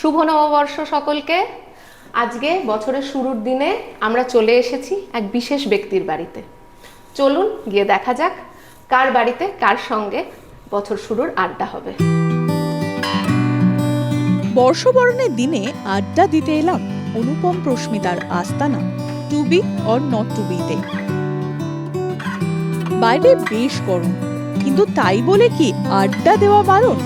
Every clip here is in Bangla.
শুভ নববর্ষ সকলকে। আজকে বছরের শুরুর দিনে আমরা চলে এসেছি এক বিশেষ ব্যক্তির বাড়িতে। চলুন গিয়ে দেখা যাক কার বাড়িতে কার সঙ্গে বছর শুরুর আড্ডা হবে। বর্ষবরণের দিনে আড্ডা দিতে এলাম অনুপম প্রস্মিতার আস্তানা to be or not to বিতে বাইরে বেশ গরম, কিন্তু তাই বলে কি আড্ডা দেওয়া বারণ?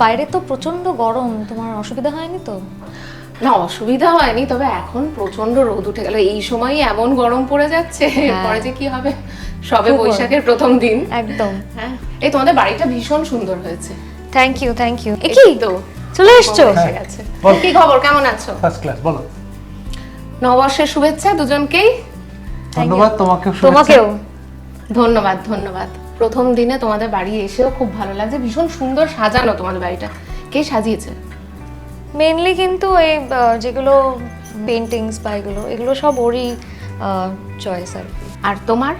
বাইরে তো প্রচণ্ড গরম তোমার অসুবিধা হয়নি তো? না অসুবিধা হয়নি তবে এখন প্রচণ্ড রোদ উঠে গেল। এই সময়ই এমন গরম পড়ে যাচ্ছে এরপরে যে কি হবে? সবে বৈশাখের প্রথম দিন। একদম। হ্যাঁ এই তোমাদের বাড়িটা ভীষণ সুন্দর হয়েছে। থ্যাংক ইউ থ্যাংক ইউ কি তো চলে এসছো? এসে গেছে। বল। কি খবর? কেমন আছো? ফার্স্ট ক্লাস বলো। নববর্ষের শুভেচ্ছা দুজনকেই। ধন্যবাদ তোমাকে তোমাকেও। ধন্যবাদ ধন্যবাদ। প্রথম দিনে তোমাদের বাড়ি এসেও খুব ভালো লাগছে। ভীষণ সুন্দর সাজানো তোমাদের বাড়িটা। কে সাজিয়েছে? মেনলি কিন্তু এই যেগুলো পেন্টিংস বা এগুলো এগুলো সব ওরই চয়েস আর কি। আর তোমার?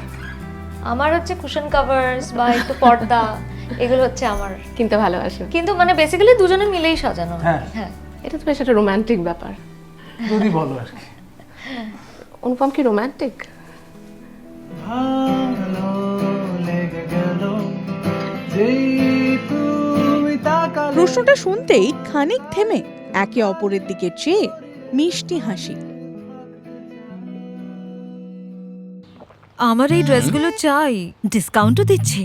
আমার হচ্ছে কুশন কাভার্স বা একটু পর্দা এগুলো হচ্ছে আমার। কিনতে ভালোবাসো। কিন্তু মানে বেসিক্যালি দুজনে মিলেই সাজানো। হ্যাঁ। হ্যাঁ। এটা তো বেশ একটা রোমান্টিক ব্যাপার। যদি বলো আর কি। অনুপম কি রোমান্টিক প্রশ্নটা শুনতেই খানিক থেমে একে অপরের দিকে চেয়ে মিষ্টি হাসি। আমার এই ড্রেসগুলো চাই ডিসকাউন্টও দিচ্ছে।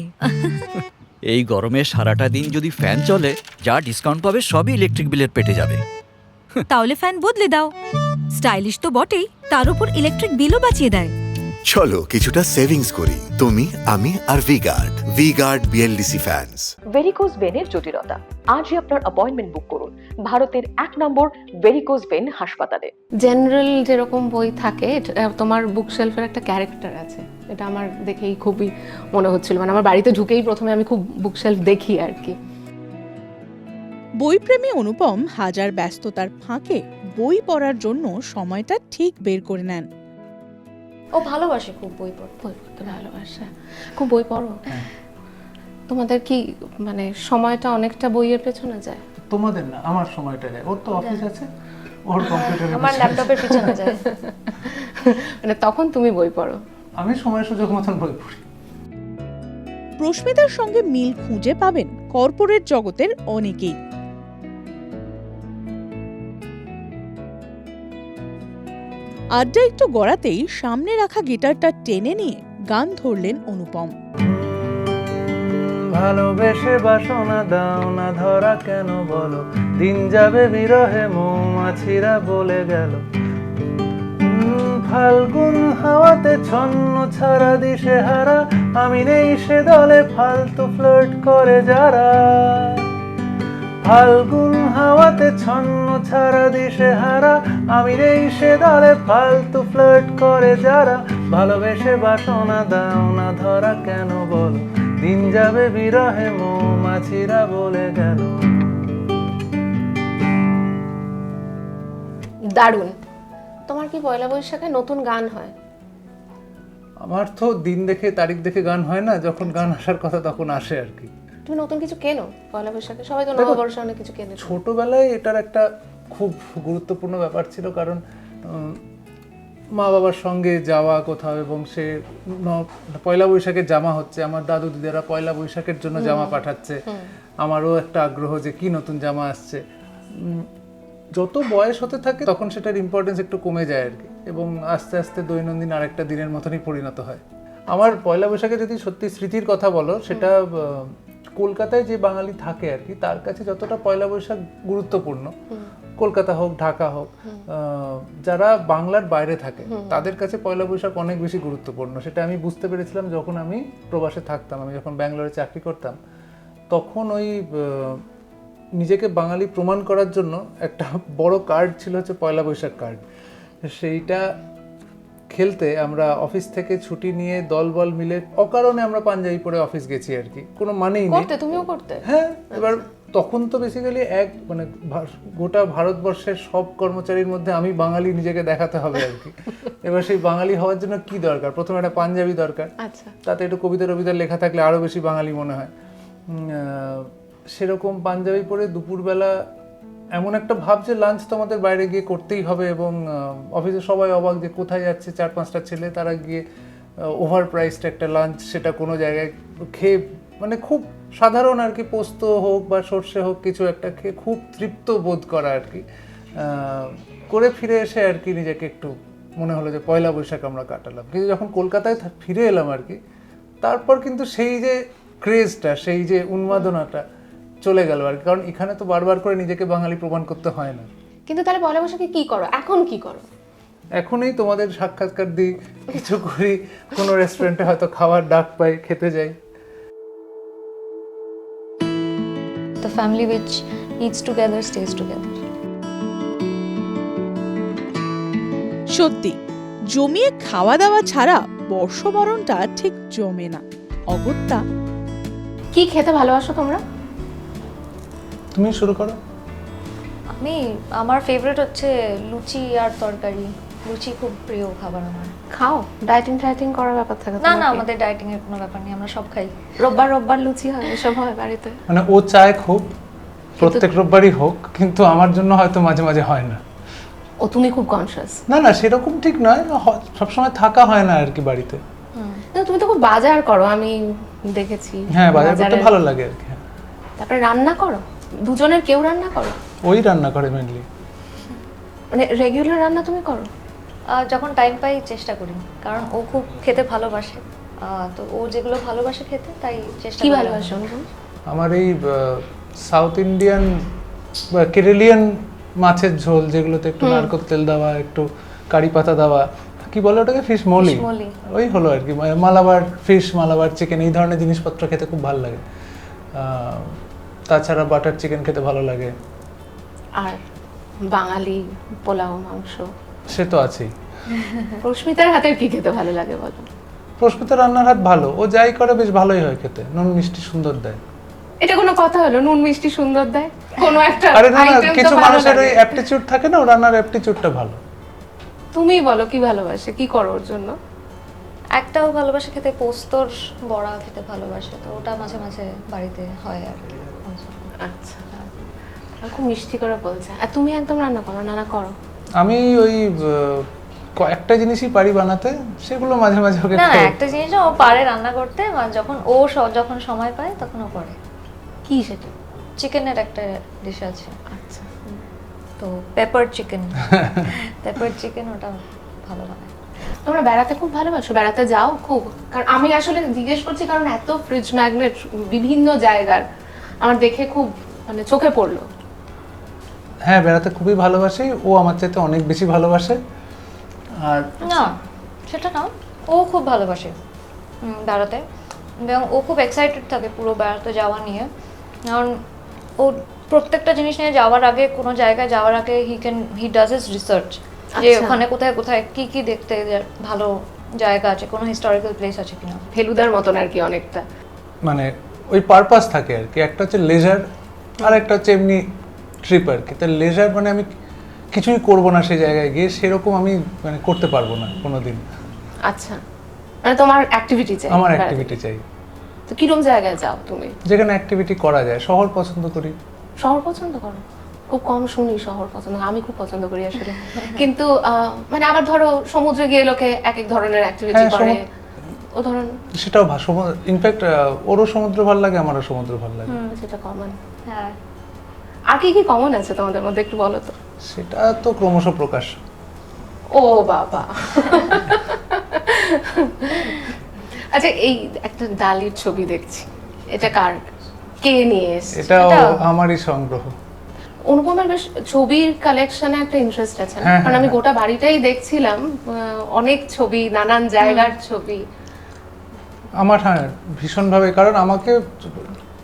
এই গরমে সারাটা দিন যদি ফ্যান চলে যা ডিসকাউন্ট পাবে সবই ইলেকট্রিক বিলের পেটে যাবে। তাহলে ফ্যান বদলে দাও। স্টাইলিশ তো বটেই তার উপর ইলেকট্রিক বিলও বাঁচিয়ে দেয়। চলো কিছুটা সেভিংস করি। তুমি আমি আর V-Guard V-Guard BLDC fans varicose ভেনের জটিলতা। আজই আপনার অ্যাপয়েন্টমেন্ট বুক করুন। ভারতের এক নম্বর ভেরিকোজ ভেন হাসপাতালে। জেনারেল যেরকম বই থাকে তোমার বুক শেলফের একটা ক্যারেক্টার আছে। এটা আমার দেখেই খুবই মনে হচ্ছিল। মানে আমার বাড়িতে ঢুকেই প্রথমে আমি খুব বুক শেলফ দেখি আর কি। বইপ্রেমী অনুপম হাজার ব্যস্ততার ফাঁকে বই পড়ার জন্য সময়টা ঠিক বের করে নেন। ও ভালোবাসে খুব বই পড়তে। বই পড়তে ভালোবাসে। খুব বই পড়ো? তোমাদের কি মানে সময়টা অনেকটা বইয়ের পেছনে যায়? তোমাদের না আমার সময়টা যায়। ওর তো অফিস আছে ওর কম্পিউটারে আমার ল্যাপটপের পিছনে যায়। মানে তখন তুমি বই পড়ো? আমি সময় সুযোগ মতন বই পড়ি। প্রস্মিতার সঙ্গে মিল খুঁজে পাবেন কর্পোরেট জগতের অনেকেই। আড্ডা একটু গড়াতেই সামনে রাখা গিটারটা টেনে নিয়ে গান ধরলেন অনুপম। ভালোবেসে বাসনা দাও না, ধরা কেন বলো? দিন যাবে বিরহে, মৌমাছিরা বলে গেল। ফাল্গুন হাওয়াতে ছন্ন ছাড়া দিশে হারা আমি নেই সে দলে, ফালতু ফ্লার্ট করে যারা। ফাল্গুন হাওয়াতে ছন্ন ছাড়া দিশে হারা। আমি নেই সে দলে ফালতু ফ্লার্ট করে যারা। ভালোবেসে বাসনা দাও না ধরা কেন বলো? দিন যাবে বিরহে মৌমাছিরা বলে গেল। দারুণ। তোমার কি পয়লা বৈশাখে নতুন গান হয়? আমার তো দিন দেখে তারিখ দেখে গান হয় না। যখন গান আসার কথা তখন আসে আর কি। তুমি নতুন কিছু কেনো? পয়লা বৈশাখে? সবাই তো নববর্ষে অনেক কিছু কেনে। ছোটবেলায় এটার একটা খুব গুরুত্বপূর্ণ ব্যাপার ছিল কারণ মা বাবার সঙ্গে যাওয়া কোথাও এবং সে পয়লা বৈশাখের জামা হচ্ছে। আমার দাদু দিদারা পয়লা বৈশাখের জন্য জামা পাঠাচ্ছে। আমারও একটা আগ্রহ যে কি নতুন জামা আসছে। যত বয়স হতে থাকে তখন সেটার ইম্পর্টেন্স একটু কমে যায় আর কি। এবং আস্তে আস্তে দৈনন্দিন আরেকটা দিনের মতনই পরিণত হয়। আমার পয়লা বৈশাখে যদি সত্যি স্মৃতির কথা বলো সেটা কলকাতায় যে বাঙালি থাকে আর কি, তার কাছে যতটা পয়লা বৈশাখ গুরুত্বপূর্ণ, কলকাতা হোক, ঢাকা হোক যারা বাংলার বাইরে থাকে, তাদের কাছে পয়লা বৈশাখ অনেক বেশি গুরুত্বপূর্ণ। সেটা আমি বুঝতে পেরেছিলাম যখন আমি প্রবাসে থাকতাম, আমি যখন ব্যাঙ্গালোরে চাকরি করতাম, তখন ওই নিজেকে বাঙালি প্রমাণ করার জন্য একটা বড় কার্ড ছিল হচ্ছে পয়লা বৈশাখ কার্ড সেইটা খেলতে আমরা অফিস থেকে ছুটি নিয়ে দল বল মিলে অকারণে আমরা পাঞ্জাবি পরে অফিস গেছি আর কি। কোনো মানেই নেই। করতে তুমিও করতে? হ্যাঁ এবার তখন তো বেসিক্যালি এক মানে গোটা ভারতবর্ষের সব কর্মচারীর মধ্যে আমি বাঙালি নিজেকে দেখাতে হবে আর কি। এবার সেই বাঙালি হওয়ার জন্য কি দরকার? প্রথমে একটা পাঞ্জাবি দরকার। আচ্ছা। তাতে একটু কবিতা রবিতা লেখা থাকলে আরও বেশি বাঙালি মনে হয়। সেরকম পাঞ্জাবি পরে দুপুরবেলা এমন একটা ভাব যে লাঞ্চ তো আমাদের বাইরে গিয়ে করতেই হবে এবং অফিসে সবাই অবাক যে কোথায় যাচ্ছে চার পাঁচটা ছেলে, তারা গিয়ে ওভার প্রাইসড একটা লাঞ্চ সেটা কোনো জায়গায় খেয়ে মানে খুব সাধারণ আর কি, পোস্ত হোক বা সর্ষে হোক কিছু একটা খেয়ে খুব তৃপ্ত বোধ করা আর কি। করে ফিরে এসে আর কি নিজেকে একটু মনে হলো যে পয়লা বৈশাখ আমরা কাটালাম। কিন্তু যখন কলকাতায় ফিরে এলাম আর কি, তারপর কিন্তু সেই যে ক্রেজটা সেই যে উন্মাদনাটা চলে গেল আর কারণ এখানে তো বারবার করে নিজেকে বাঙালি প্রমাণ করতে হয় না। কিন্তু তাহলে পয়লা বৈশাখে কি করো? এখন কি করো? এখনই তোমাদের সাক্ষাৎকার দিই কিছু করি কোনো রেস্টুরেন্টে হয়তো খাবার ডাক পাই খেতে যাই। The family which eats together stays together সত্যি জমিয়ে খাওয়া দাওয়া ছাড়া বর্ষবরণটা ঠিক জমে না। অগত্যা। কি খেতে ভালোবাসো তোমরা? তুমি শুরু করো। আমি আমার ফেভারিট হচ্ছে লুচি আর তরকারি। লুচি খুব প্রিয় খাবার আমার। খাও ডায়েটিং টাইটিং করার ব্যাপার থাকে না না আমাদের ডায়েটিং এর কোনো ব্যাপার নেই আমরা সব খাই। রোববার রোববার লুচি হয় এসব হয় বাড়িতে? মানে ও চায় খুব প্রত্যেক রোববারই হোক কিন্তু আমার জন্য হয়তো মাঝে মাঝে হয় না। ও তুমি খুব কনসিয়াস না না সেরকম ঠিক নয় সবসময় থাকা হয় না আর কি বাড়িতে। তুমি তো খুব বাজার করো আমি দেখেছি। হ্যাঁ বাজার করতে ভালো লাগে আর কি হ্যাঁ। তারপরে রান্না করো? দুজনের কেউ রান্না করো? ওই রান্না করে মেনলি মানে রেগুলার রান্না তুমি করো? যখন টাইম পাই চেষ্টা করি কারণ ও খুব খেতে ভালোবাসে। তো ও যেগুলো ভালোবাসে খেতে তাই চেষ্টা কি করি। ভালোবাসো আমার এই সাউথ ইন্ডিয়ান বা কেরেলিয়ান মাছের ঝোল যেগুলোতে একটু নারকোল তেল দেওয়া একটু কারি পাতা দেওয়া কি বলে ওটাকে? ফিশ মলি ওই হলো আর কি। মালাবার ফিশ মালাবার চিকেন এই ধরনের জিনিসপত্র খেতে খুব ভালো লাগে। তাছাড়া বাটার চিকেন খেতে ভালো লাগে। আর বাঙালি পোলাও মাংস। সে তো আছেই। রশ্মিতার হাতের কি খেতে ভালো লাগে বলো? প্রস্মিতা রান্নার হাত ভালো। ও যাই করে বেশ ভালোই হয় খেতে। নুন মিষ্টি সুন্দর দেয়। এটা কোনো কথা হলো? নুন মিষ্টি সুন্দর দেয়? কোনো একটা আরে না না কিছু মানুষের ওই। অ্যাপটিচিউড থাকে না ও রান্নার অ্যাপটিচিউডটা ভালো। তুমি বলো কি ভালোবাসে? কি করো ওর জন্য? একটাও ভালোবাসে খেতে পোস্তর বড়া খেতে ভালোবাসে তো ওটা মাঝে মাঝে বাড়িতে হয় আর কি। আচ্ছা। খুব মিষ্টি করে বলছে। আর তুমি একদম রান্না করো না না করো। আমি ওই কয়েকটা জিনিসই পারি বানাতে সেগুলো মাঝে মাঝে ওকে না একটা জিনিস ও পারে রান্না করতে আর যখন ও যখন সময় পায় তখন ও করে। কি সেটা? চিকেনের একটা ডিশ আছে। আচ্ছা। তো পেপার চিকেন পেপার চিকেন ওটা ভালো বানায়। তোমরা বেড়াতে খুব ভালোবাসো? বেড়াতে যাও খুব? কারণ আমি আসলে জিজ্ঞেস করছি কারণ এত ফ্রিজ ম্যাগনেট বিভিন্ন জায়গার। আমার দেখে খুব মানে চোখে পড়ল। হ্যাঁ বেড়াতে খুবই ভালোবাসি। ও আমার চাইতে অনেক বেশি ভালোবাসে। আর না সেটা না। ও খুব ভালোবাসে বেড়াতে। এবং ও খুব এক্সাইটেড থাকে পুরো বেড়াতে যাওয়া নিয়ে। কারণ ও প্রত্যেকটা জিনিস নিয়ে যাওয়ার আগে কোনো জায়গায় যাওয়ার আগে he can he does his research যে আচ্ছা। ওখানে কোথায় কোথায় কি কি দেখতে ভালো জায়গা আছে কোনো হিস্টোরিক্যাল প্লেস আছে কিনা। ফেলুদার মতন আর কি অনেকটা। মানে ওই পারপাস থাকে আর কি। একটা হচ্ছে লেজার আর একটা হচ্ছে এমনি ট্রিপ আর কি। তা লেজার মানে আমি কিছুই করব না সেই জায়গায় গিয়ে সেরকম আমি মানে করতে পারব না কোনোদিন। আচ্ছা। মানে তোমার অ্যাক্টিভিটি চাই। আমার অ্যাক্টিভিটি চাই। তো কিরম জায়গায় যাও তুমি? যেখানে অ্যাক্টিভিটি করা যায়। শহর পছন্দ করি। শহর পছন্দ করো? খুব কম শুনি শহর পছন্দ। আমি খুব পছন্দ করি আসলে। কিন্তু মানে আবার ধরো সমুদ্রে গিয়ে লোকে এক এক ধরনের অ্যাক্টিভিটি করে। ও ধরুন সেটাও ইনফ্যাক্ট ওরও সমুদ্র ভালো লাগে আমারও সমুদ্র ভালো লাগে। সেটা কমন হ্যাঁ। আর কি কি কমন আছে তোমাদের মধ্যে একটু বলো তো? সেটা তো ক্রমশ প্রকাশ। ও বাবা। আচ্ছা এই একটা ডালির ছবি দেখছি। এটা কার? কে নিয়ে এসেছে? এটা- আমারই সংগ্রহ। অনুপমের বেশ ছবির কালেকশনে একটা ইন্টারেস্ট আছে হ্যাঁ, কারণ আমি হ্যাঁ। গোটা বাড়িটাই দেখছিলাম অনেক ছবি নানান জায়গার ছবি। আমার হ্যাঁ ভীষণভাবে কারণ আমাকে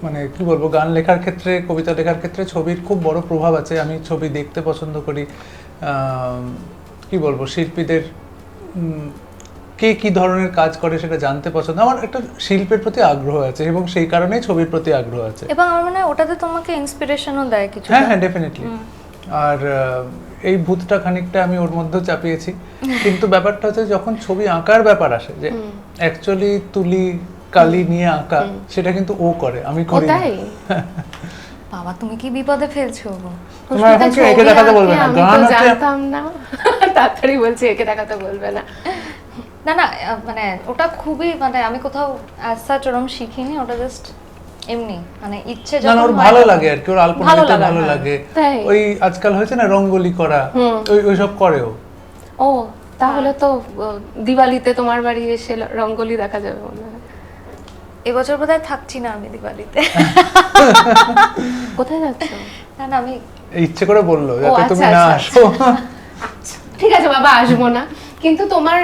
মানে কি বলব গান লেখার ক্ষেত্রে কবিতা লেখার ক্ষেত্রে ছবির খুব বড় প্রভাব আছে। আমি ছবি দেখতে পছন্দ করি। কি বলব শিল্পীদের কে কি ধরনের কাজ করে সেটা জানতে পছন্দ। আমার একটা শিল্পের প্রতি আগ্রহ আছে এবং সেই কারণেই ছবির প্রতি আগ্রহ আছে। এবং আমার মনে হয় ওটাতে তোমাকে ইন্সপিরেশনও দেয় কিছু হ্যাঁ হ্যাঁ ডেফিনেটলি আর এই ভূতটা খানিকটা আমি ওর মধ্যেও চাপিয়েছি। কিন্তু ব্যাপারটা হচ্ছে যখন ছবি আঁকার ব্যাপার আসে যে অ্যাকচুয়ালি তুলি কালি নিয়ে আঁকা সেটা কিন্তু ও করে আমি করি না। বাবা তুমি কি বিপদে ফেলছো তোমার এখন একে দেখাতে বলবে না? গান জানতাম না। তাড়াতাড়ি বলছি একে দেখাতে বলবে না। না না মানে ওটা খুবই মানে আমি কোথাও অ্যাজ সাচ ওরম শিখিনি ওটা জাস্ট এমনি মানে ইচ্ছে যখন ওর ভালো লাগে আর কি ওর আলপনা ভালো দিতে ভালো হ্যাঁ। লাগে। ওই আজকাল হয়েছে না রঙ্গোলি করা ওই ওইসব করেও ও। তাহলে তো দিওয়ালিতে তোমার বাড়ি এসে রঙ্গোলি দেখা যাবে মনে হয়। এবছর বোধহয় থাকছি না আমি দিওয়ালিতে। কোথায় যাচ্ছ? না না আমি ইচ্ছে করে বলল যাতে আচ্ছা, তুমি না আচ্ছা, আসো। ঠিক আছে বাবা আসব না। কিন্তু তোমার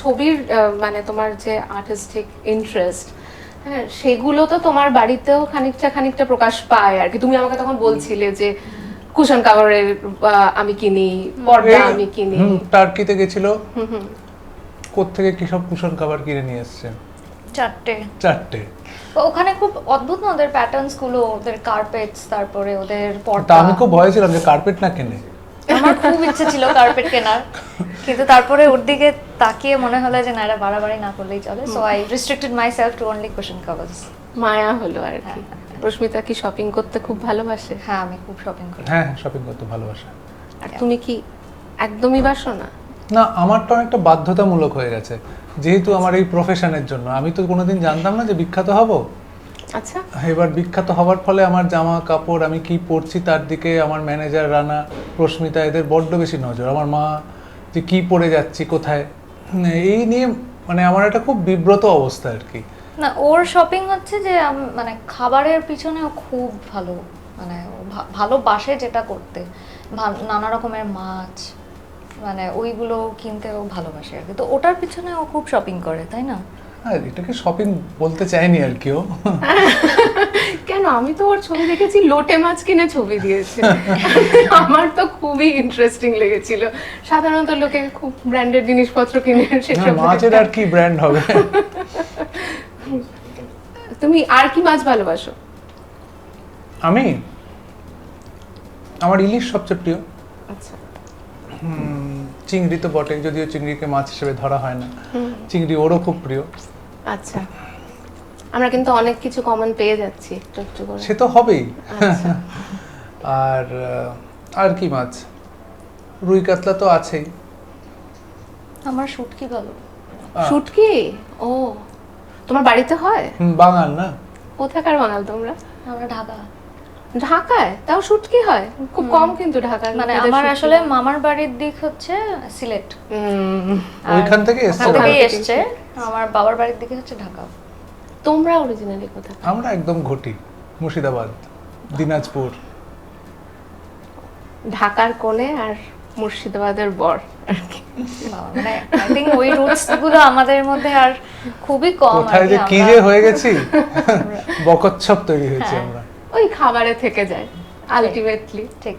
ছবির মানে তোমার যে আর্টিস্টিক ইন্টারেস্ট হ্যাঁ সেগুলো তো তোমার বাড়িতেও খানিকটা খানিকটা প্রকাশ পায় আর কি। তুমি আমাকে তখন বলছিলে যে কুশন কাভারের আমি কিনি পর্দা আমি কিনি। হুম, টার্কিতে গেছিল? কোত্থেকে কি সব কুশন খাবার কিনে নিয়ে এসছে? চারটে। চারটে। ওখানে খুব অদ্ভুত না ওদের প্যাটার্নসগুলো ওদের কার্পেটস তারপরে ওদের পর্দা আমি খুব ভয় ছিলাম যে কার্পেট না কেনে। আমার খুব ইচ্ছে ছিল কার্পেট কেনার। কিন্তু তারপরে ওর দিকে তাকিয়ে মনে হলো যে না এটা বাড়াবাড়ি না করলেই চলে। So I restricted myself to only cushion covers মায়া হলো আর কি। রশ্মিতা কি শপিং করতে খুব ভালোবাসে? হ্যাঁ আমি খুব শপিং করি। হ্যাঁ শপিং করতে ভালোবাসা। আর তুমি কি একদমই বাসো না? না আমারটা অনেকটা বাধ্যতামূলক হয়ে গেছে। যেহেতু আমার এই প্রফেশনের জন্য আমি তো কোনোদিন জানতাম না যে বিখ্যাত হব। আচ্ছা। এবার বিখ্যাত হওয়ার ফলে আমার জামা কাপড় আমি কি পরছি তার দিকে আমার ম্যানেজার রানা রশ্মিতা এদের বড্ড বেশি নজর। আমার মা যে কি পরে যাচ্ছি কোথায়? এই নিয়ে মানে আমার একটা খুব বিব্রত অবস্থা আর কি। না ওর শপিং হচ্ছে যে মানে খাবারের পিছনে ও খুব ভালো মানে ভালোবাসে যেটা করতে। নানা রকমের মাছ মানে ওইগুলো কিনতে ও ভালোবাসে আর কি। তো ওটার পিছনে ও খুব শপিং করে তাই না? হ্যাঁ এটাকে শপিং বলতে চাইনি আর কেউ কেন? আমি তো ওর ছবি দেখেছি লোটে মাছ কিনে ছবি দিয়েছে। আমার তো খুবই ইন্টারেস্টিং লেগেছিল। সাধারণত লোকে খুব ব্র্যান্ডেড জিনিসপত্র কিনে সেসব মাছের আর কি ব্র্যান্ড হবে? তুমি আর কি মাছ ভালোবাসো? আমি? আমার ইলিশ সবচেয়ে প্রিয়। আচ্ছা। চিংড়ি তো বটে যদিও চিংড়িকে মাছ হিসেবে ধরা হয় না। চিংড়ি ওরও খুব প্রিয়। আচ্ছা। আমরা কিন্তু অনেক কিছু কমন পেয়ে যাচ্ছি একটু একটু করে। সে তো হবেই। আচ্ছা। আর আর কি মাছ? রুই কাতলা তো আছেই। আমার শুটকি ভালো। শুটকি? ও তোমার বাড়িতে হয়? বাঙাল না? কোথাকার বাঙাল তোমরা? আমরা ঢাকা। ঢাকায়? তাও শুটকি হয়? খুব কম কিন্তু ঢাকায়। মানে আমার আসলে মামার বাড়ির দিক হচ্ছে সিলেট। ওইখান থেকে এসছে? আমার বাবার বাড়ির দিকে হচ্ছে ঢাকা। তোমরা অরিজিনালি কোথা আমরা একদম ঘটি মুর্শিদাবাদ দিনাজপুর। ঢাকার কোণে আর মুর্শিদাবাদের বর। কি মানে আই থিঙ্ক ওই রুটসগুলো আমাদের মধ্যে আর খুবই কম কোথায় কি যে কি যে হয়ে গেছি? বকচ্ছপ তৈরি হয়েছে হ্যাঁ। আমরা। ওই খাবারে থেকে যায় আলটিমেটলি ঠিক।